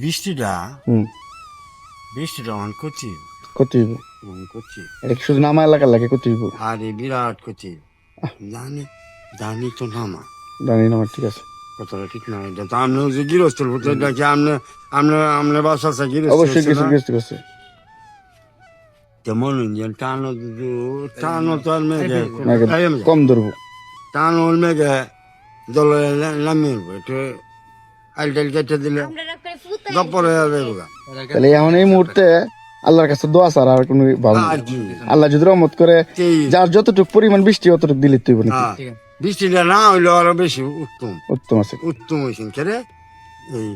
বৃষ্টিটা বৃষ্টিটা অন করছি। করতে হইব। অন করছি। এটা শুধু নামা এলাকার লাগে করতে হইব? আর বিরাট করছি। জানি জানি তো নামা। জানি না আমার ঠিক আছে। কথাটা ঠিক না এটা তো আপনি যে গৃহস্থ হতে কি আপনি আপনি আপনি বাসা আছে গৃহস্থ অবশ্যই আছে না? করছে যেমন ইঞ্জিন টানো টানো তো আর মেঘে। কম ধরবো। টানো মেঘে জলে নামিয়ে একটু আইল কেটে দিলে গপ্পর হয়ে যাবে তাহলে এখন এই মুহূর্তে আল্লাহর কাছে দোয়া ছাড় আর কোনো ভালো আল্লাহ যদি রহমত করে যার যতটুকু পরিমাণ বৃষ্টি অতটুকু দিলে তুই নাকি হ্যাঁ, বৃষ্টিটা না হইলে আরও বেশি উত্তম। উত্তম আছে। উত্তম হয়েছেন কেরে এই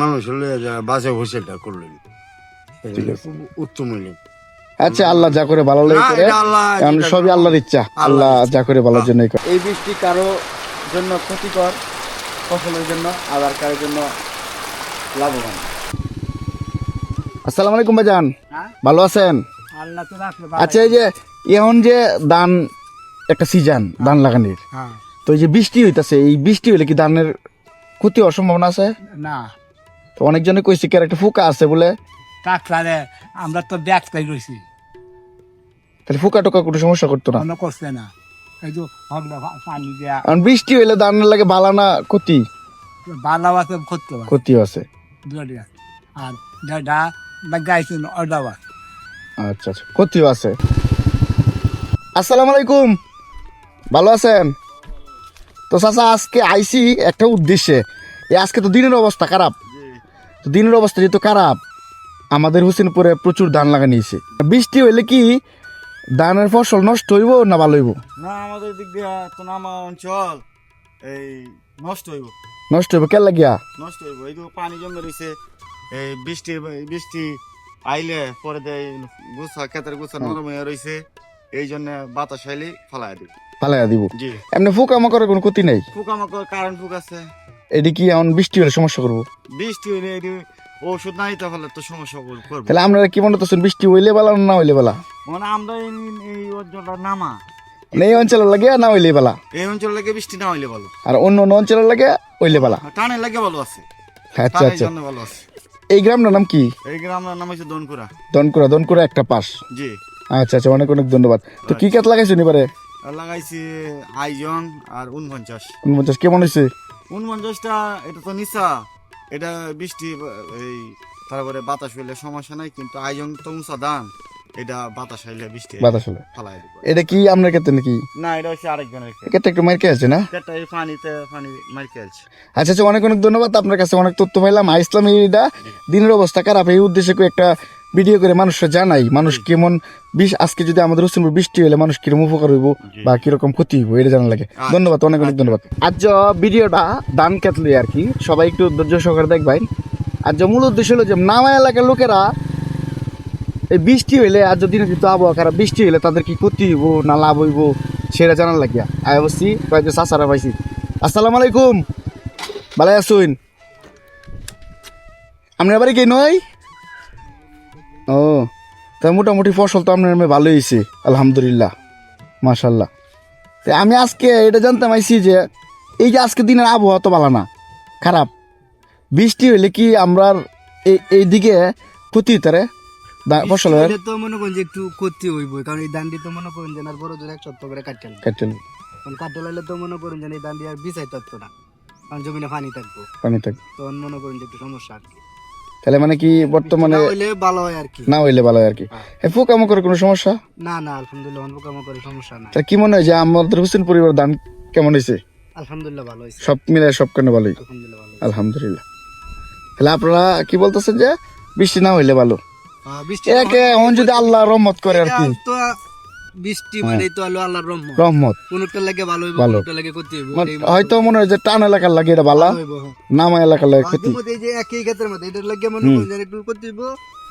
মানুষ হলে বাসে হোসেলটা করলেন। উত্তম হইলেন। আচ্ছা আল্লাহ যা করে ভালো লাগে সবই আল্লাহর ইচ্ছা। আল্লাহ যা করে ভালোর জন্যই করে। এই বৃষ্টি কারও জন্য ক্ষতিকর? ফসলের জন্য আবার কারোর জন্য লাভবান। আসসালামু আলাইকুম ভাইজান। হ্যাঁ? ভালো আছেন? আল্লাহ তো রাখলে আচ্ছা এই যে এখন যে ধান একটা সিজন ধান লাগানোর হ্যাঁ। তো এই যে বৃষ্টি হইতাছে এই বৃষ্টি হইলে কি ধানের ক্ষতি হওয়ার সম্ভাবনা আছে? না। তো অনেকজনে কইছে কি একটা ফুকা আছে বলে। ডাক্তারে আমরা তো দেখতে রয়েছি তাহলে ফুকা টোকা কোনো সমস্যা করতো না? মনে করছে না। কারণ বৃষ্টি হইলে লাগে বালা না ক্ষতি? বালাও আছে করতে পারে ক্ষতিও আছে। আর গাইছেন আছে। আচ্ছা আচ্ছা ক্ষতিও আছে। আসসালামু আলাইকুম। ভালো আছেন? তো চাচা আজকে আইসি একটা উদ্দেশ্যে। এই আজকে তো দিনের অবস্থা খারাপ। তো দিনের অবস্থা যেহেতু খারাপ আমাদের হোসেনপুরে প্রচুর ধান লাগানিয়েছে বৃষ্টি হইলে কি ধানের ফসল নষ্ট হইব না ভালো হইব? না আমাদের দিক দিয়ে তো না আমার অঞ্চল এই নষ্ট হইব। নষ্ট হইব কে লাগিয়া নষ্ট হইব। এই পানি জমে রয়েছে এই বৃষ্টি বৃষ্টি আইলে পরে দেয় গুছা ক্ষেতের গুছা নরম হয়ে রয়েছে এই জন্য বাতাস আইলে ফালাই দিব। ফালাইয়া দিব? জি। এমনি ফুকা মাকড়ের কোনো ক্ষতি নেই? পোকামাকড় কারেন্ট ফুক আছে। এটি কি এমন বৃষ্টি হলে সমস্যা করব? বৃষ্টি এটি ওষুধ নাই তাহলে তো সমস্যা করব। তাহলে আপনারা কি মনে করছেন বৃষ্টি হইলে বেলা না হইলে বেলা? মানে আমরা এই- অঞ্চলটা নামা। মানে এই অঞ্চলের লাগে না হইলে বেলা? এই অঞ্চল লাগে বৃষ্টি না হইলে ভালো। আর অন্য অন্য অঞ্চলের লাগে হইলে বেলা? টানে লাগে ভালো আছে। আচ্ছা আচ্ছা। ভালো আছে। এই গ্রামটার নাম কি? এই গ্রামের নাম হচ্ছে দনকুরা। দনকুরা দনকুরা একটা পাস জি। আচ্ছা আচ্ছা অনেক অনেক ধন্যবাদ। তো কি কাজ লাগাইছেন এবারে? আর লাগাইছি আইজন আর উনপঞ্চাশ। উনপঞ্চাশ কেমন হয়েছে উনপঞ্চাশটা এটা তো নিচা। এটা বৃষ্টি এই তারপরে বাতাস হইলে সমস্যা নাই কিন্তু আয়োজন তো উঁচা দান এটা বাতাস হইলে বৃষ্টি বাতাস হলে ফালাই দিব। এটা কি আপনার ক্ষেত্রে নাকি? না এটা হচ্ছে আরেকজনের ক্ষেত্রে। একটু আছে না? এই পানিতে পানি আচ্ছা আচ্ছা অনেক অনেক ধন্যবাদ। আপনার কাছে অনেক তথ্য পাইলাম। দিনের অবস্থা খারাপ। এই উদ্দেশ্যে একটা ভিডিও করে মানুষরা জানাই। মানুষ কেমন বিষ আজকে যদি আমাদের হোসেনপুর বৃষ্টি হলে মানুষ কীরকম উপকার হইব বা কীরকম ক্ষতি হইব এটা জানা লাগে। ধন্যবাদ অনেক অনেক ধন্যবাদ। আজ ভিডিওটা দান কেতলি আর কি সবাই একটু ধৈর্য সহকারে দেখবেন। আর যে মূল উদ্দেশ্য হলো যে নামা এলাকার লোকেরা এই বৃষ্টি হইলে আর যদি কিন্তু আবহাওয়া খারাপ, বৃষ্টি হইলে তাদের কি ক্ষতি হইব না লাভ হইব সেটা জানার লাগিয়া। আয় বসছি কয়েকজন চাচারা পাইছি। আসসালামু আলাইকুম। ভালো আসুন আপনার বাড়ি কে নয়? ও, তা মোটামুটি ফসল তো আপনার ভালো হয়েছে আলহামদুলিল্লাহ মাশাল্লাহ তা আমি আজকে এটা জানতাম আইছি যে এই যে আজকে দিনের আবহাওয়া তো ভালো না, খারাপ। বৃষ্টি হইলে কি আমরা এই এই দিকে ক্ষতি দা- ফসলের তো মনে করেন যে একটু করতে হইব কারণ এই দান্ডি তো মনে করেন যে আর বড় জোর এক সপ্তাহ করে কাটতে লাগবে কারণ কাটতে লাগলে তো মনে করেন যে এই দান্ডি আর বিছাই থাকতো না কারণ জমিনে পানি থাকব। পানি থাক তখন মনে করেন যে একটু সমস্যা আর কি। তাহলে মানে কি বর্তমানে ভালো হয় আর কি। না হইলে ভালো হয় আর কি। এ পোকামাকড়ের কোনো সমস্যা? না না আলহামদুলিল্লাহ অন্য কামা করে সমস্যা নাই। তা কি মনে হয় যে আমাদের হোসেন পরিবার দান কেমন হয়েছে আলহামদুলিল্লাহ ভালো হয়েছে সব মিলে সব কেন ভালোই? আলহামদুলিল্লাহ ভালো আলহামদুলিল্লাহ। তাহলে আপনারা কি বলতেছেন যে বৃষ্টি না হইলে ভালো? একে এখন যদি আল্লাহ রহমত করে আর কি। বৃষ্টি মানে তো আলো আল্লাহর রহমত। রহমত। কোনটা লাগে ভালো হইব কোনটা লাগে করতে হইব মানে হয়তো মনে হয় যে টান এলাকার লাগে এটা ভালো হ্যাঁ। নামা এলাকার লাগে ক্ষতি। এই যে একই ক্ষেত্রের মধ্যে এটার লাগে মনে করেন যে একটু করতে হইব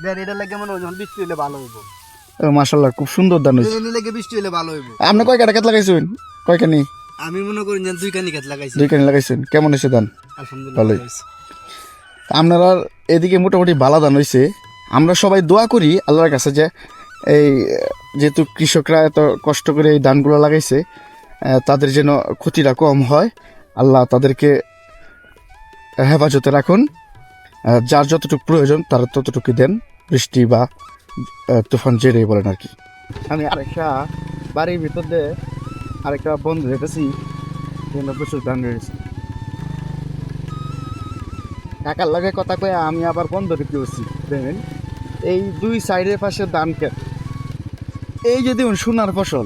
দেন এটার লাগে মনে হয় যখন বৃষ্টি হইলে ভালো হইব। মাসাল্লাহ খুব সুন্দর লাগে বৃষ্টি হইলে ভালো হইব। আপনি কয় কাটা খেত লাগাইছেন? কয়খানি? আমি মনে করি যে দুই কানি ক্ষেত লাগাইছি। লাগাইছেন। কেমন হয়েছে ধান? আলহামদুলিল্লাহ ভালো। আপনারা এদিকে মোটামুটি ভালো ধান হয়েছে আমরা সবাই দোয়া করি আল্লাহর কাছে যে এই, যেহেতু কৃষকরা এত কষ্ট করে এই ধানগুলো লাগাইছে তাদের যেন ক্ষতিটা কম হয়, আল্লাহ তাদেরকে হেফাজতে রাখুন। যার যতটুকু প্রয়োজন তারা ততটুকু দেন, বৃষ্টি বা তুফান জেরে বলেন আর কি। আমি আরেকটা বাড়ির ভিতর দিয়ে আরেকটা বন্ধু দেখেছি এখানে প্রচুর ধান রয়েছে। কাকার লাগে কথা কয়ে আমি আবার বন্ধ রেখে বসছি, দেখেন। এই দুই সাইডের পাশে ধান ক্ষেত এই যে দেখুন সোনার ফসল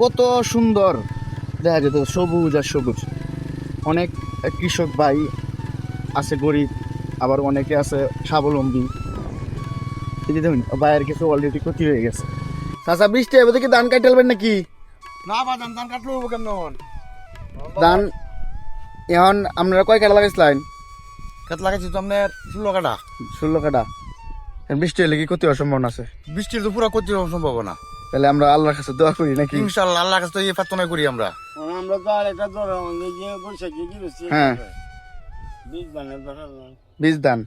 কত সুন্দর। দেখা যেত সবুজ আর সবুজ। অনেক কৃষক ভাই আছে গরিব আবার অনেকে আছে স্বাবলম্বী। এই যে দেখুন ভাইয়ের কিছু অলরেডি ক্ষতি হয়ে গেছে। চাচা বৃষ্টি এবার থেকে ধান কাটালবেন নাকি? না বাদাম ধান কাটলো কেমন ধান এখন আপনারা কয় কাটা লাগাইছিলেন? খেত লাগাইছি তো আপনার ষোলো কাটা ষোলো কাটা বৃষ্টি হলে কি ক্ষতি হওয়ার সম্ভাবনা আছে? বৃষ্টির তো পুরো ক্ষতি হওয়ার সম্ভাবনা। তাহলে আমরা আল্লাহর কাছে দোয়া করি নাকি? ইনশাল্লাহ আল্লাহ কাছে তো এই প্রার্থনা করি আমরা। আমরা তো আর একটা ধরো যে বৈশাখী কি হ্যাঁ। বীজ দান।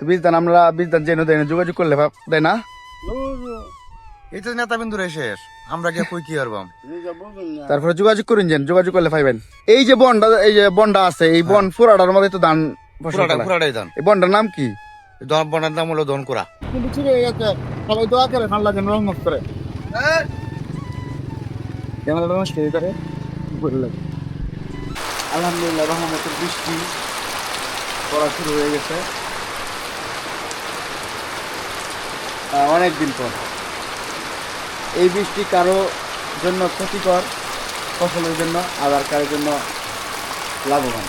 তো বীজ দান আমরা বীজ দান যেন দেয় যোগাযোগ করলে ভাব- দেয় না? এই তো নেতা বিন্দু রে শেষ। আমরা গিয়ে কই কি হারবাম না। তারপরে যোগাযোগ করুন যেন যোগাযোগ করলে পাইবেন। এই যে বনটা এই যে বনটা আছে এই বন পুরাটার মধ্যে তো ধান। পুরাটাই ধান। এই বনটার নাম কি? বনার নাম হলো ধন করা কিন্তু হয়ে গেছে। সবাই দোয়া করে আল্লাহ যেন রহমত করে। ক্যামেরাটা নষ্ট হয়ে করে বললেন আলহামদুলিল্লাহ রহমতের বৃষ্টি পড়া শুরু হয়ে গেছে। অনেক দিন পর। এই বৃষ্টি কারও জন্য ক্ষতিকর ফসলের জন্য আবার কারোর জন্য লাভবান।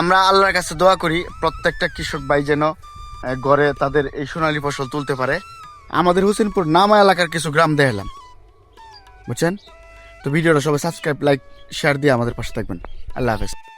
আমরা আল্লাহর কাছে দোয়া করি প্রত্যেকটা কৃষক ভাই যেন ঘরে তাদের এই সোনালী ফসল তুলতে পারে। আমাদের হুসেনপুর নামা এলাকার কিছু গ্রাম দেখলাম। বুঝছেন? তো ভিডিওটা সবাই সাবস্ক্রাইব লাইক শেয়ার দিয়ে আমাদের পাশে থাকবেন। আল্লাহ হাফেজ।